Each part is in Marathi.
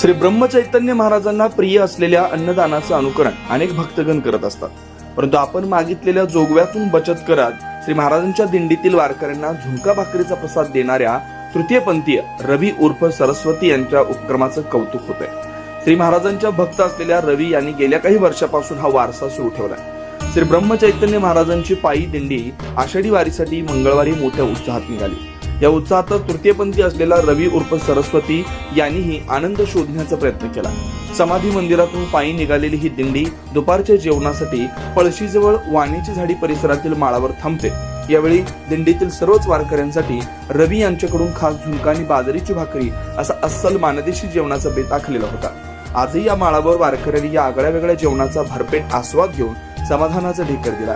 श्री ब्रह्मचैतन्य महाराजांना प्रिय असलेल्या अन्नदानाचं अनुकरण अनेक भक्तगण करत असतात. परंतु आपण मागितलेल्या जोगव्यातून बचत करत श्री महाराजांच्या दिंडीतील वारकऱ्यांना झुणका भाकरीचा प्रसाद देणाऱ्या तृतीयपंथीय रवी उर्फ सरस्वती यांच्या उपक्रमाचं कौतुक होत आहे श्री महाराजांच्या भक्त असलेल्या रवी यांनी गेल्या काही वर्षापासून हा वारसा सुरू ठेवलाय श्री ब्रह्मचैतन्य महाराजांची पायी दिंडी आषाढी वारीसाठी मंगळवारी मोठ्या उत्साहात निघाली. या उत्साहातच तृतीयपंथी असलेला रवी उर्फ सरस्वती यांनीही आनंद शोधण्याचा प्रयत्न केला. समाधी मंदिरातून पायी निघालेली ही दिंडी दुपारच्या जेवणासाठी पळशीजवळ वाणीची झाडी परिसरातील माळावर थांबते. यावेळी दिंडीतील सर्वच वारकऱ्यांसाठी रवी यांच्याकडून खास झुणका आणि बाजरीची भाकरी असा अस्सल मानदेशी जेवणाचा बेत आखलेला होता. आजही या माळावर वारकऱ्यांनी या आगळ्या वेगळ्या जेवणाचा भरपेट आस्वाद घेऊन समाधानाचा ढेकर दिला.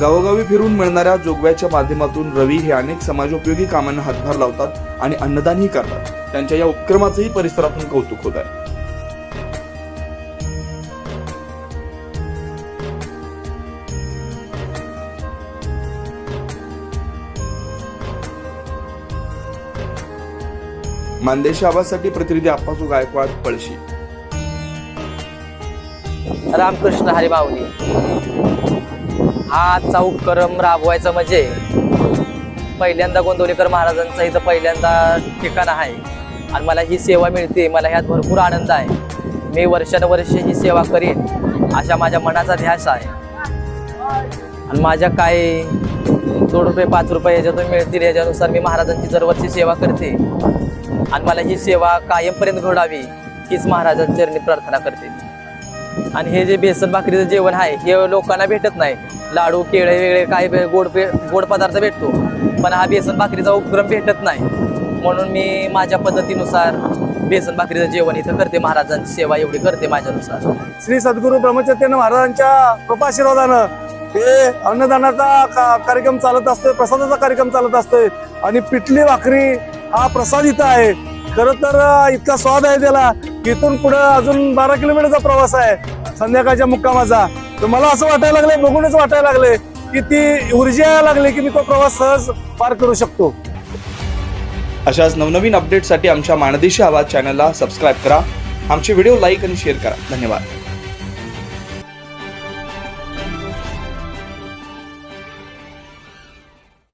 गावोगावी फिरून मिळणाऱ्या जोगव्याच्या माध्यमातून रवी हे अनेक समाजोपयोगी कामांना हातभार लावतात आणि अन्नदानही करतात. त्यांच्या या उपक्रमाचंही परिसरातून कौतुक होत आहे. मानदेशी आवाजसाठी प्रतिनिधी आप्पासू गायकवाड पळशी. रामकृष्ण हरी हा आजचा उपक्रम राबवायचा म्हणजे पहिल्यांदा गोंदवलेकर महाराजांचं इथं पहिल्यांदा ठिकाण आहे. आणि मला ही सेवा मिळते मला ह्यात भरपूर आनंद आहे. मी वर्षानुवर्ष ही सेवा करीन अशा माझ्या मनाचा ध्यास आहे. आणि माझ्या काय दोन रुपये पाच रुपये याच्यातून मिळतील याच्यानुसार मी महाराजांची दरवर्षी सेवा करते आणि मला ही सेवा कायमपर्यंत घडावी हीच महाराजांच्या प्रार्थना करते. आणि हे जे बेसन भाकरीचं जेवण आहे हे लोकांना भेटत नाही. लाडू केळे वेगळे काही गोड पे गोड पदार्थ भेटतो. पण हा बेसन भाकरीचा उपक्रम भेटत नाही. म्हणून मी माझ्या पद्धतीनुसार बेसन भाकरीचं जेवण इथं करते. महाराजांची सेवा एवढी करते माझ्यानुसार. श्री सद्गुरू ब्रह्मचैतन्य महाराजांच्या कृपाशीर्वादानं हे अन्नदानाचा का- कार्यक्रम चालत असतोय प्रसादाचा कार्यक्रम चालत असतोय. आणि पिठली भाकरी हा प्रसाद इथं आहे. खरं तर इतका स्वाद आहे त्याला. इथून पुढे अजून बारा किलोमीटरचा प्रवास आहे संध्याकाळच्या मुक्कामाचा. तर मला असं वाटायला लागलंय बघूनच वाटायला लागले की ती ऊर्जा यायला लागली की मी तो प्रवास सहज पार करू शकतो. अशाच नवनवीन अपडेटसाठी आमच्या माणदेशी आवाज चॅनलला सबस्क्राईब करा. आमचे व्हिडिओ लाईक आणि शेअर करा. धन्यवाद.